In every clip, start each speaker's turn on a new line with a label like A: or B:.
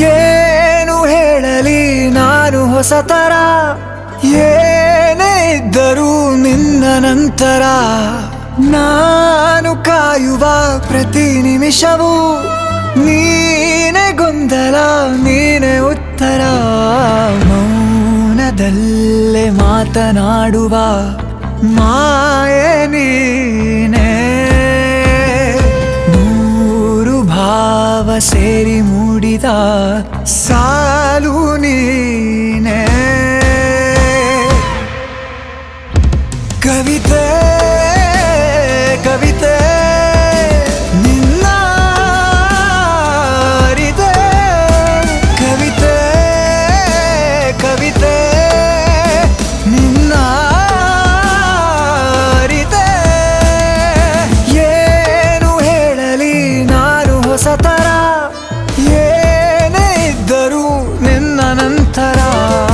A: ಏನು ಹೇಳಲಿ ನಾನು ಹೊಸತರ ಏನೇ ಇದ್ದರೂ ನಿನ್ನ ನಂತರ ನಾನು ಕಾಯುವ ಪ್ರತಿ ನಿಮಿಷವೂ ನೀನೆ ಗೊಂದಲ, ನೀನೆ ಉತ್ತರ. ಮೌನದಲ್ಲೇ ಮಾತನಾಡುವ ಮಾಯೆ ನೀನೆ. ನೂರು ಭಾವ ಸೇರಿ ಸಾಲು ನೀನೆ ಕವಿತೆ ಕವಿತೆ ಇದ್ದರೂ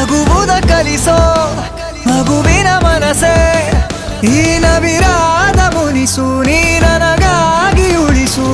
A: ನಗುವುದ ಕಲಿಸೋ ಮಗುವಿನ ಮನಸೆ ಈ ನವಿರಾದ ಮುನಿಸು ನೀ ನನಗಾಗಿ ಉಳಿಸು.